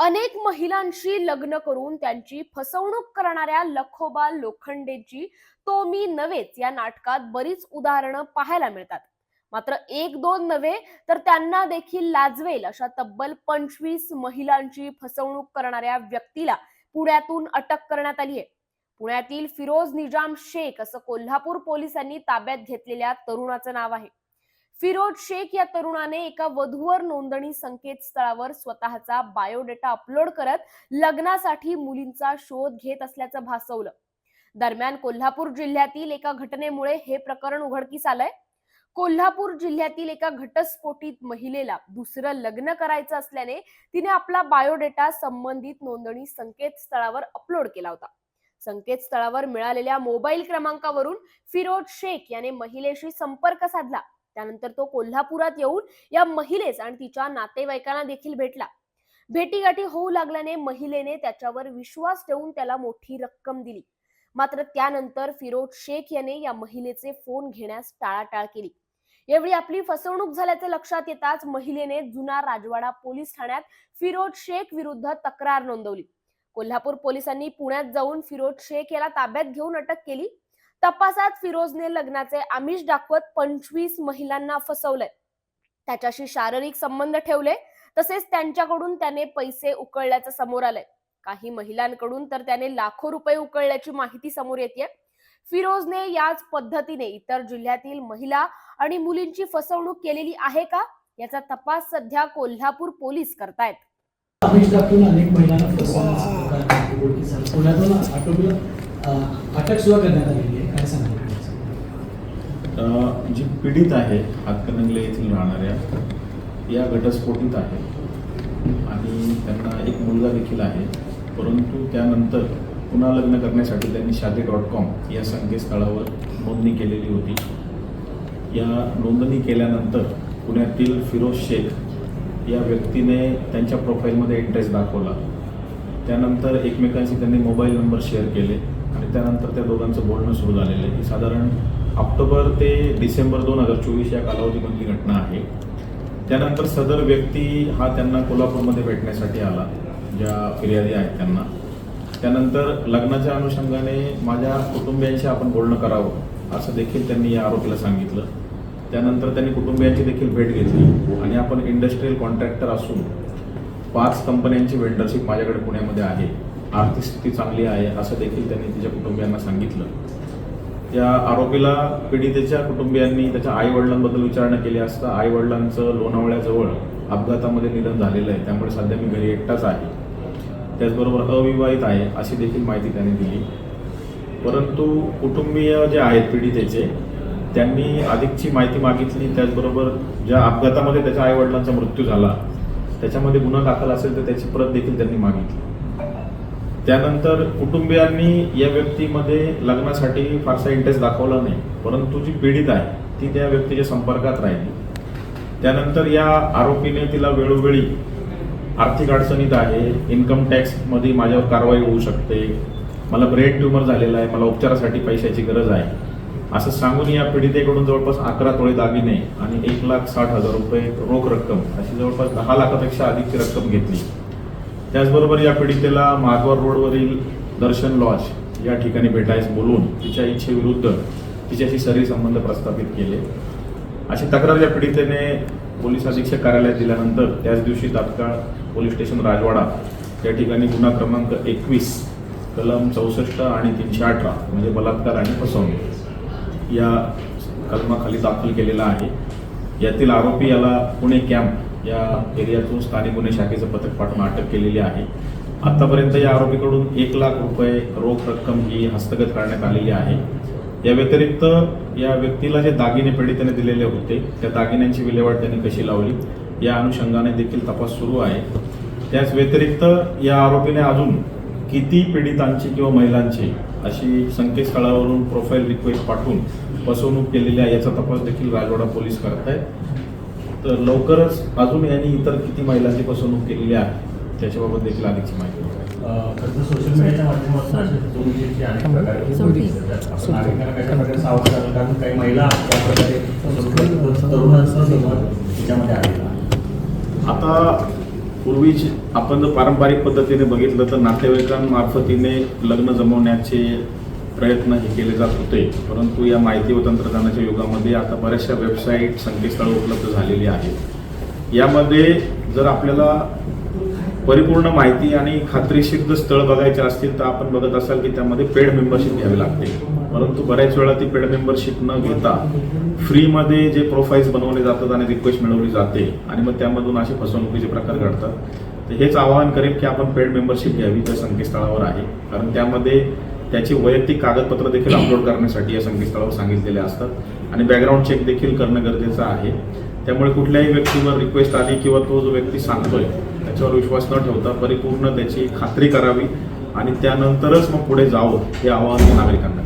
अनेक महिलांशी लग्न करून त्यांची फसवणूक करणाऱ्या लखोबा लोखंडेची तो मी नव्हेच. या नाटकात बरीच उदाहरणं पाहायला मिळतात. मात्र एक दोन नव्हे तर त्यांना देखील लाजवेल अशा तब्बल पंचवीस महिलांची फसवणूक करणाऱ्या व्यक्तीला पुण्यातून अटक करण्यात आली आहे. पुण्यातील फिरोज निजाम शेख असं कोल्हापूर पोलिसांनी ताब्यात घेतलेल्या तरुणाचं नाव आहे. फिरोज शेख या तरुणाने एका वधूवर नोंदणी संकेतस्थळावर स्वतःचा बायोडेटा अपलोड करत लग्नासाठी मुलींचा शोध घेत असल्याचं भासवलं. दरम्यान कोल्हापूर जिल्ह्यातील एका घटनेमुळे हे प्रकरण उघडकीस आलंय. कोल्हापूर जिल्ह्यातील एका घटस्फोटित महिलेला दुसरं लग्न करायचं असल्याने तिने आपला बायोडेटा संबंधित नोंदणी संकेतस्थळावर अपलोड केला होता. संकेतस्थळावर मिळालेल्या मोबाईल क्रमांकावरून फिरोज शेख याने महिलेशी संपर्क साधला. त्यानंतर तो कोल्हापुरात येऊन या महिलेस आणि तिच्या नातेवाईकांना देखील भेटला. भेटीगाठी होऊ लागल्याने महिलेने त्याच्यावर विश्वास ठेवून त्याला मोठी रक्कम दिली. मात्र त्यानंतर फिरोज शेख याने या महिलेचे फोन घेण्यास टाळाटाळ केली. यावेळी आपली फसवणूक झाल्याचे लक्षात येताच महिलेने जुना राजवाडा पोलीस ठाण्यात फिरोज शेख विरुद्ध तक्रार नोंदवली. कोल्हापूर पोलिसांनी पुण्यात जाऊन फिरोज शेख याला ताब्यात घेऊन अटक केली. तपासात फिरोजने लग्नाचे आमिष दाखवत पंचवीस महिलांना फसवलंय. त्याच्याशी शारीरिक संबंध ठेवले तसेच त्यांच्याकडून त्याने पैसे उकळल्याचं समोर आलंय. काही महिलांकडून तर त्याने लाखो रुपये उकळल्याची माहिती समोर येते फिरोजने याच पद्धतीने इतर जिल्ह्यातील महिला आणि मुलींची फसवणूक केलेली आहे का? याचा तपास सध्या कोल्हापूर पोलीस करतायत. पुण्यातून अटक सुद्धा करण्यात आलेली आहे. काय जी पीडित आहे हातकणंगले येथील राहणाऱ्या या घटस्फोटीत आहे. आणि त्यांना एक मुलगा देखील आहे. परंतु त्यानंतर पुन्हा लग्न करण्यासाठी त्यांनी शादी डॉट कॉम या संकेतस्थळावर नोंदणी केलेली होती. या नोंदणी केल्यानंतर पुण्यातील फिरोज शेख या व्यक्तीने त्यांच्या प्रोफाईलमध्ये इंटरेस्ट दाखवला. त्यानंतर एकमेकांशी त्यांनी मोबाईल नंबर शेअर केले. आणि त्यानंतर त्या दोघांचं बोलणं सुरू झालेलं आहे. ही साधारण ऑक्टोबर ते डिसेंबर दोन हजार चोवीस या कालावधीमधली घटना आहे. त्यानंतर सदर व्यक्ती हा त्यांना कोल्हापूरमध्ये भेटण्यासाठी आला ज्या फिर्यादी आहेत त्यांना. त्यानंतर लग्नाच्या अनुषंगाने माझ्या कुटुंबियांशी आपण बोलणं करावं असं देखील त्यांनी या आरोपीला सांगितलं. त्यानंतर त्यांनी कुटुंबियांची देखील भेट घेतली आणि आपण इंडस्ट्रीयल कॉन्ट्रॅक्टर असून पाच कंपन्यांची वेंडरशिप माझ्याकडे पुण्यामध्ये आहे. आर्थिक स्थिती चांगली आहे असं देखील त्यांनी तिच्या कुटुंबियांना सांगितलं. या आरोपीला पीडितेच्या कुटुंबियांनी त्याच्या आई वडिलांबद्दल विचारणा केली असता आई वडिलांचं लोणावळ्याजवळ अपघातामध्ये निधन झालेलं आहे. त्यामुळे सध्या मी घरी एकटाच आहे. त्याचबरोबर अविवाहित आहे अशी देखील माहिती त्यांनी दिली. परंतु कुटुंबीय जे आहेत पीडितेचे त्यांनी अधिकची माहिती मागितली. त्याचबरोबर ज्या अपघातामध्ये त्याच्या आई वडिलांचा मृत्यू झाला त्याच्यामध्ये गुन्हा दाखल असेल तर त्याची प्रत देखील त्यांनी मागितली. त्यानंतर कुटुंबियांनी या व्यक्तीमध्ये लग्नासाठी फारसा इंटरेस्ट दाखवला नाही. परंतु जी पीडित आहे ती त्या व्यक्तीच्या संपर्कात राहिली. त्यानंतर या आरोपीने तिला वेळोवेळी आर्थिक अडचणीत आहे इन्कम टॅक्समध्ये माझ्यावर कारवाई होऊ शकते मला ब्रेन ट्यूमर झालेला आहे मला उपचारासाठी पैशाची गरज आहे. असं सांगून या पीडितेकडून जवळपास अकरा तोळे दागिने आणि एक लाख साठ हजार रुपये रोख रक्कम अशी जवळपास दहा लाखापेक्षा अधिकची रक्कम घेतली. त्याचबरोबर या पीडितेला माघवर रोडवरील दर्शन लॉज या ठिकाणी भेटायस बोलून तिच्या इच्छेविरुद्ध तिच्याशी शरीर संबंध प्रस्थापित केले. अशी तक्रार या पीडितेने पोलीस अधीक्षक कार्यालयात दिल्यानंतर त्याच दिवशी तात्काळ पोलीस स्टेशन राजवाडा या ठिकाणी गुन्हा क्रमांक एकवीस कलम चौसष्ट आणि तीनशे अठरा म्हणजे बलात्कार आणि फसवणूक या कलमाखाली दाखल केलेला आहे. यातील आरोपी याला पुणे कॅम्प या एरियातून स्थानिक गुन्हे शाखेचं पथक पाठवून अटक केलेली आहे. आतापर्यंत या आरोपीकडून एक लाख रुपये रोख रक्कम ही हस्तगत करण्यात आलेली आहे. या व्यतिरिक्त या व्यक्तीला जे दागिने पीडितेने दिलेले होते त्या दागिन्यांची विल्हेवाट त्यांनी कशी लावली या अनुषंगाने देखील तपास सुरू आहे. त्याच व्यतिरिक्त या आरोपीने अजून किती पीडितांची किंवा महिलांची अशी संकेतस्थळावरून प्रोफाईल रिक्वेस्ट पाठवून फसवणूक केलेली आहे याचा तपास देखील राजवाडा पोलीस करत आहेत तर लवकरच अजून यांनी इतर किती महिलांची फसवणूक केलेली आहे त्याच्याबाबत देखील अधिकची माहिती सोशल मीडियाच्या माध्यमातून कारण काही महिला त्या प्रकारे फसवणूक तरुणांचा सहभाग त्याच्यामध्ये आलेला आहे. आता पूर्वी जे- आपण जर पारंपरिक पद्धतीने बघितलं तर नातेवाईकांमार्फतीने लग्न जमवण्याचे प्रयत्न हे केले जात होते. परंतु या माहिती व तंत्रज्ञानाच्या युगामध्ये आता बऱ्याचशा वेबसाईट संकेतस्थळं उपलब्ध झालेली आहेत. यामध्ये जर आपल्याला परिपूर्ण माहिती आणि खात्रीशीर स्थळ बघायचे असतील तर आपण बघत असाल की त्यामध्ये पेड मेंबरशिप घ्यावी लागते. परंतु बऱ्याच वेळा ती पेड मेंबरशिप न घेता फ्रीमध्ये जे प्रोफाईल्स बनवले जातात आणि रिक्वेस्ट मिळवली जाते आणि मग त्यामधून असे फसवणुकीचे प्रकार घडतात. तर हेच आवाहन करेन की आपण पेड मेंबरशिप घ्यावी त्या संकेतस्थळावर आहे. कारण त्यामध्ये त्याची वैयक्तिक कागदपत्र देखील अपलोड करण्यासाठी या संकेतस्थळावर सांगितलेले असतात. आणि बॅकग्राऊंड चेक देखील करणं गरजेचं आहे. त्यामुळे कुठल्याही व्यक्तीवर रिक्वेस्ट आली किंवा तो जो व्यक्ती सांगतोय त्याच्यावर विश्वास न ठेवता परिपूर्ण त्याची खात्री करावी आणि त्यानंतरच मग पुढे जावं हे आवाहन नागरिकांना